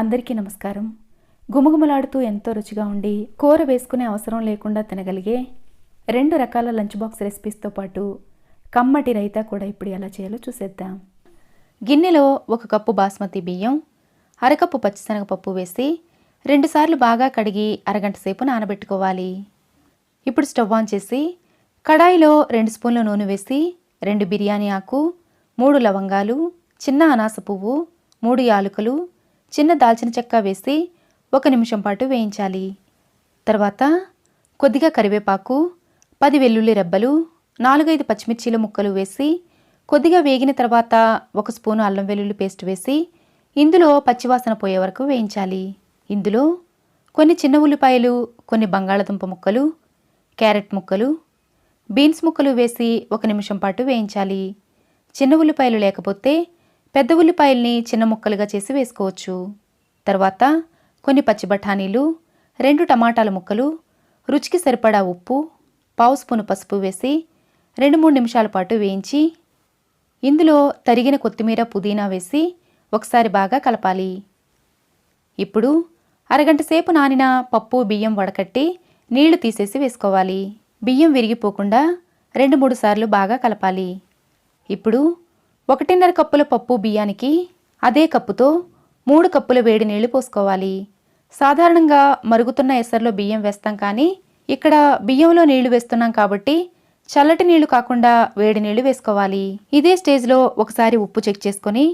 అందరికీ నమస్కారం. గుమగుమలాడుతూ ఎంతో రుచిగా ఉండి కూర వేసుకునే అవసరం లేకుండా తినగలిగే రెండు రకాల లంచ్ బాక్స్ రెసిపీస్తో పాటు కమ్మటి రైతా కూడా ఇప్పుడు ఎలా చేయాలో చూసేద్దాం. గిన్నెలో ఒక కప్పు బాస్మతి బియ్యం అరకప్పు పచ్చిశనగపప్పు వేసి రెండుసార్లు బాగా కడిగి అరగంట సేపు నానబెట్టుకోవాలి. ఇప్పుడు స్టవ్ ఆన్ చేసి కడాయిలో రెండు స్పూన్ల నూనె వేసి రెండు బిర్యానీ ఆకు మూడు లవంగాలు చిన్న అనాస పువ్వు మూడు యాలకులు చిన్న దాల్చిన చెక్క వేసి ఒక నిమిషం పాటు వేయించాలి. తర్వాత కొద్దిగా కరివేపాకు పది వెల్లుల్లి రెబ్బలు నాలుగైదు పచ్చిమిర్చీల ముక్కలు వేసి కొద్దిగా వేగిన తర్వాత ఒక స్పూను అల్లం వెల్లుల్లి పేస్ట్ వేసి ఇందులో పచ్చివాసన పోయే వరకు వేయించాలి. ఇందులో కొన్ని చిన్న ఉల్లిపాయలు కొన్ని బంగాళదుంప ముక్కలు క్యారెట్ ముక్కలు బీన్స్ ముక్కలు వేసి ఒక నిమిషం పాటు వేయించాలి. చిన్న ఉల్లిపాయలు లేకపోతే పెద్ద ఉల్లిపాయల్ని చిన్న ముక్కలుగా చేసి వేసుకోవచ్చు. తర్వాత కొన్ని పచ్చి బఠానీలు రెండు టమాటాల ముక్కలు రుచికి సరిపడా ఉప్పు పావు స్పూను పసుపు వేసి రెండు మూడు నిమిషాల పాటు వేయించి ఇందులో తరిగిన కొత్తిమీర పుదీనా వేసి ఒకసారి బాగా కలపాలి. ఇప్పుడు అరగంట సేపు నానిన పప్పు బియ్యం వడకట్టి నీళ్ళు తీసేసి వేసుకోవాలి. బియ్యం విరిగిపోకుండా రెండు మూడు సార్లు బాగా కలపాలి. ఇప్పుడు ఒకటిన్నర కప్పుల పప్పు బియ్యానికి అదే కప్పుతో మూడు కప్పుల వేడి నీళ్ళు పోసుకోవాలి. సాధారణంగా మరుగుతున్న ఎసర్లో బియ్యం వేస్తాం కానీ ఇక్కడ బియ్యంలో నీళ్ళు వేస్తున్నాం కాబట్టి చల్లటి నీళ్ళు కాకుండా వేడి నీళ్ళు వేసుకోవాలి. ఇదే స్టేజ్లో ఒకసారి ఉప్పు చెక్ చేసుకొని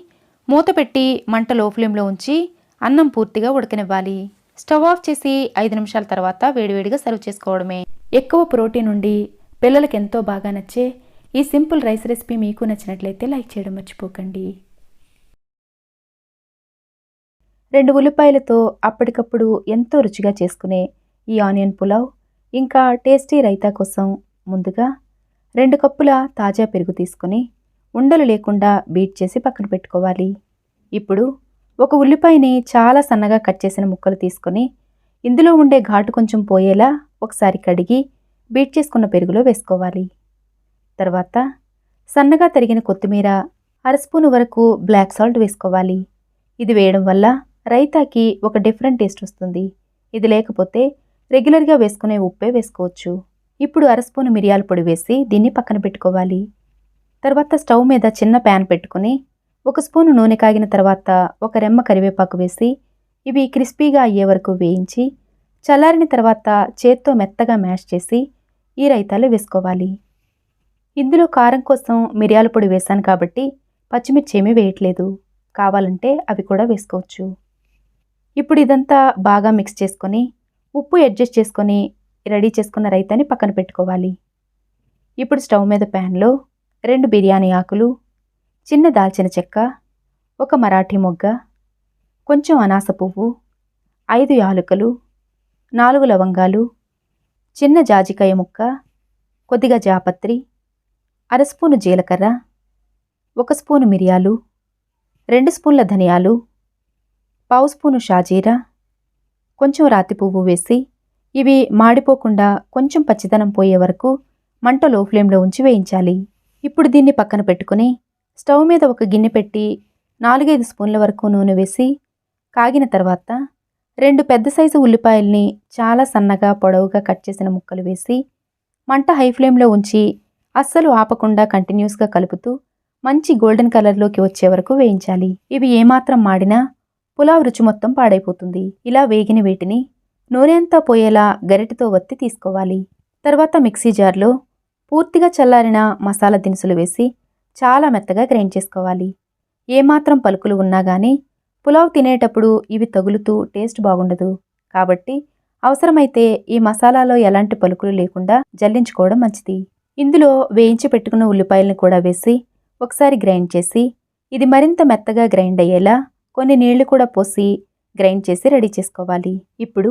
మూత పెట్టి మంట లో ఫ్లేమ్లో ఉంచి అన్నం పూర్తిగా ఉడకనివ్వాలి. స్టవ్ ఆఫ్ చేసి ఐదు నిమిషాల తర్వాత వేడివేడిగా సర్వ్ చేసుకోవడమే. ఎక్కువ ప్రోటీన్ ఉండి పిల్లలకి ఎంతో బాగా నచ్చే ఈ సింపుల్ రైస్ రెసిపీ మీకు నచ్చినట్లయితే లైక్ చేయడం మర్చిపోకండి. రెండు ఉల్లిపాయలతో అప్పటికప్పుడు ఎంతో రుచిగా చేసుకునే ఈ ఆనియన్ పులావ్ ఇంకా టేస్టీ రైతా కోసం ముందుగా రెండు కప్పుల తాజా పెరుగు తీసుకొని ఉండలు లేకుండా బీట్ చేసి పక్కన పెట్టుకోవాలి. ఇప్పుడు ఒక ఉల్లిపాయని చాలా సన్నగా కట్ చేసిన ముక్కలు తీసుకొని ఇందులో ఉండే ఘాటు కొంచెం పోయేలా ఒకసారి కడిగి బీట్ చేసుకున్న పెరుగులో వేసుకోవాలి. తర్వాత సన్నగా తరిగిన కొత్తిమీర అరస్పూను వరకు బ్లాక్ సాల్ట్ వేసుకోవాలి. ఇది వేయడం వల్ల రైతాకి ఒక డిఫరెంట్ టేస్ట్ వస్తుంది. ఇది లేకపోతే రెగ్యులర్గా వేసుకునే ఉప్పే వేసుకోవచ్చు. ఇప్పుడు అరస్పూను మిరియాల పొడి వేసి దీన్ని పక్కన పెట్టుకోవాలి. తర్వాత స్టవ్ మీద చిన్న ప్యాన్ పెట్టుకుని ఒక స్పూను నూనె కాగిన తర్వాత ఒక రెమ్మ కరివేపాకు వేసి ఇవి క్రిస్పీగా అయ్యే వరకు వేయించి చల్లారిన తర్వాత చేత్తో మెత్తగా మ్యాష్ చేసి ఈ రైతాలు వేసుకోవాలి. ఇందులో కారం కోసం మిరియాల పొడి వేశాను కాబట్టి పచ్చిమిర్చి ఏమీ వేయట్లేదు. కావాలంటే అవి కూడా వేసుకోవచ్చు. ఇప్పుడు ఇదంతా బాగా మిక్స్ చేసుకొని ఉప్పు అడ్జస్ట్ చేసుకొని రెడీ చేసుకున్న రైతాని పక్కన పెట్టుకోవాలి. ఇప్పుడు స్టవ్ మీద ప్యాన్లో రెండు బిర్యానీ ఆకులు చిన్న దాల్చిన చెక్క ఒక మరాఠీ మొగ్గ కొంచెం అనాస పువ్వు ఐదు యాలకులు నాలుగు లవంగాలు చిన్న జాజికాయ ముక్క కొద్దిగా జాపత్రి అర స్పూను జీలకర్ర ఒక స్పూను మిరియాలు రెండు స్పూన్ల ధనియాలు పావు స్పూను షాజీరా కొంచెం రాతి పువ్వు వేసి ఇవి మాడిపోకుండా కొంచెం పచ్చిదనం పోయే వరకు మంట లో ఫ్లేమ్లో ఉంచి వేయించాలి. ఇప్పుడు దీన్ని పక్కన పెట్టుకుని స్టవ్ మీద ఒక గిన్నె పెట్టి నాలుగైదు స్పూన్ల వరకు నూనె వేసి కాగిన తర్వాత రెండు పెద్ద సైజు ఉల్లిపాయల్ని చాలా సన్నగా పొడవుగా కట్ చేసిన ముక్కలు వేసి మంట హై ఫ్లేమ్లో ఉంచి అస్సలు ఆపకుండా కంటిన్యూస్గా కలుపుతూ మంచి గోల్డెన్ కలర్లోకి వచ్చే వరకు వేయించాలి. ఇవి ఏమాత్రం మాడినా పులావ్ రుచి మొత్తం పాడైపోతుంది. ఇలా వేగిన వీటిని నూనె అంతా పోయేలా గరిటెతో వత్తి తీసుకోవాలి. తర్వాత మిక్సీ జార్లో పూర్తిగా చల్లారిన మసాలా దినుసులు వేసి చాలా మెత్తగా గ్రైండ్ చేసుకోవాలి. ఏమాత్రం పలుకులు ఉన్నా కానీ పులావ్ తినేటప్పుడు ఇవి తగులుతూ టేస్ట్ బాగుండదు. కాబట్టి అవసరమైతే ఈ మసాలాలో ఎలాంటి పలుకులు లేకుండా జల్లించుకోవడం మంచిది. ఇందులో వేయించి పెట్టుకున్న ఉల్లిపాయలను కూడా వేసి ఒకసారి గ్రైండ్ చేసి ఇది మరింత మెత్తగా గ్రైండ్ అయ్యేలా కొన్ని నీళ్ళు కూడా పోసి గ్రైండ్ చేసి రెడీ చేసుకోవాలి. ఇప్పుడు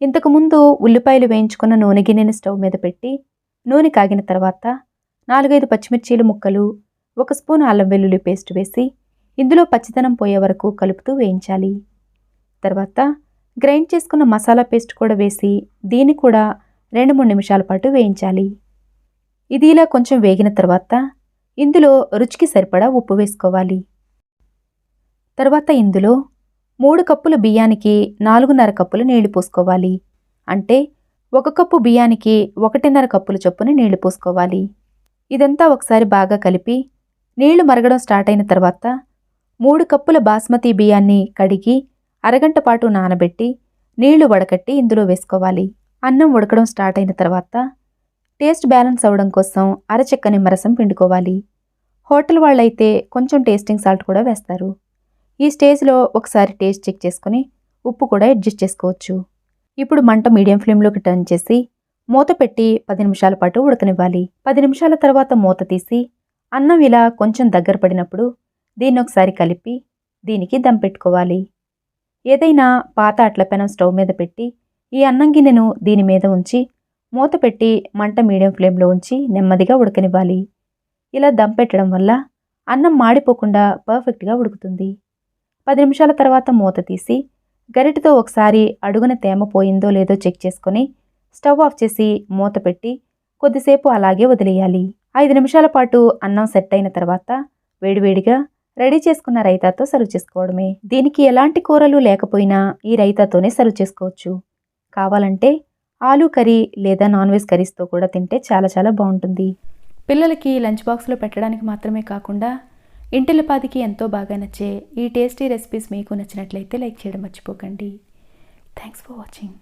ఇంతకుముందు ఉల్లిపాయలు వేయించుకున్న నూనె గిన్నెని స్టవ్ మీద పెట్టి నూనె కాగిన తర్వాత నాలుగైదు పచ్చిమిర్చీలు ముక్కలు ఒక స్పూన్ అల్లం వెల్లుల్లి పేస్ట్ వేసి ఇందులో పచ్చిదనం పోయే వరకు కలుపుతూ వేయించాలి. తర్వాత గ్రైండ్ చేసుకున్న మసాలా పేస్ట్ కూడా వేసి దీన్ని కూడా రెండు మూడు నిమిషాల పాటు వేయించాలి. ఇది ఇలా కొంచెం వేగిన తర్వాత ఇందులో రుచికి సరిపడా ఉప్పు వేసుకోవాలి. తర్వాత ఇందులో మూడు కప్పుల బియ్యానికి నాలుగున్నర కప్పులు నీళ్ళు పోసుకోవాలి. అంటే ఒక కప్పు బియ్యానికి ఒకటిన్నర కప్పుల చొప్పున నీళ్ళు పోసుకోవాలి. ఇదంతా ఒకసారి బాగా కలిపి నీళ్ళు మరగడం స్టార్ట్ అయిన తర్వాత మూడు కప్పుల బాస్మతి బియ్యాన్ని కడిగి అరగంట పాటు నానబెట్టి నీళ్ళు వడకట్టి ఇందులో వేసుకోవాలి. అన్నం ఉడకడం స్టార్ట్ అయిన తర్వాత టేస్ట్ బ్యాలెన్స్ అవ్వడం కోసం అరచెక్క నిమ్మరసం పిండుకోవాలి. హోటల్ వాళ్ళైతే కొంచెం టేస్టింగ్ సాల్ట్ కూడా వేస్తారు. ఈ స్టేజ్లో ఒకసారి టేస్ట్ చెక్ చేసుకుని ఉప్పు కూడా అడ్జస్ట్ చేసుకోవచ్చు. ఇప్పుడు మంట మీడియం ఫ్లేమ్లోకి టర్న్ చేసి మూత పెట్టి పది నిమిషాల పాటు ఉడకనివ్వాలి. పది నిమిషాల తర్వాత మూత తీసి అన్నం ఇలా కొంచెం దగ్గర పడినప్పుడు దీన్ని ఒకసారి కలిపి దీనికి దమ్ పెట్టుకోవాలి. ఏదైనా పాత అట్ల పెనం స్టవ్ మీద పెట్టి ఈ అన్నం గిన్నెను దీని మీద ఉంచి మూత పెట్టి మంట మీడియం ఫ్లేమ్లో ఉంచి నెమ్మదిగా ఉడకనివ్వాలి. ఇలా దమ్ పెట్టడం వల్ల అన్నం మాడిపోకుండా పర్ఫెక్ట్గా ఉడుకుతుంది. పది నిమిషాల తర్వాత మూత తీసి గరిటతో ఒకసారి అడుగున తేమ పోయిందో లేదో చెక్ చేసుకొని స్టవ్ ఆఫ్ చేసి మూత పెట్టి కొద్దిసేపు అలాగే వదిలేయాలి. ఐదు నిమిషాల పాటు అన్నం సెట్ అయిన తర్వాత వేడివేడిగా రెడీ చేసుకున్న రైతాతో సర్వ్ చేసుకోవడమే. దీనికి ఎలాంటి కూరలు లేకపోయినా ఈ రైతాతోనే సర్వ్ చేసుకోవచ్చు. కావాలంటే ఆలూ కర్రీ లేదా నాన్ వెజ్ కర్రీస్తో కూడా తింటే చాలా చాలా బాగుంటుంది. పిల్లలకి లంచ్ బాక్స్లో పెట్టడానికి మాత్రమే కాకుండా ఇంటిలపాదికి ఎంతో బాగా నచ్చే ఈ టేస్టీ రెసిపీస్ మీకు నచ్చినట్లయితే లైక్ చేయడం మర్చిపోకండి. Thanks for watching.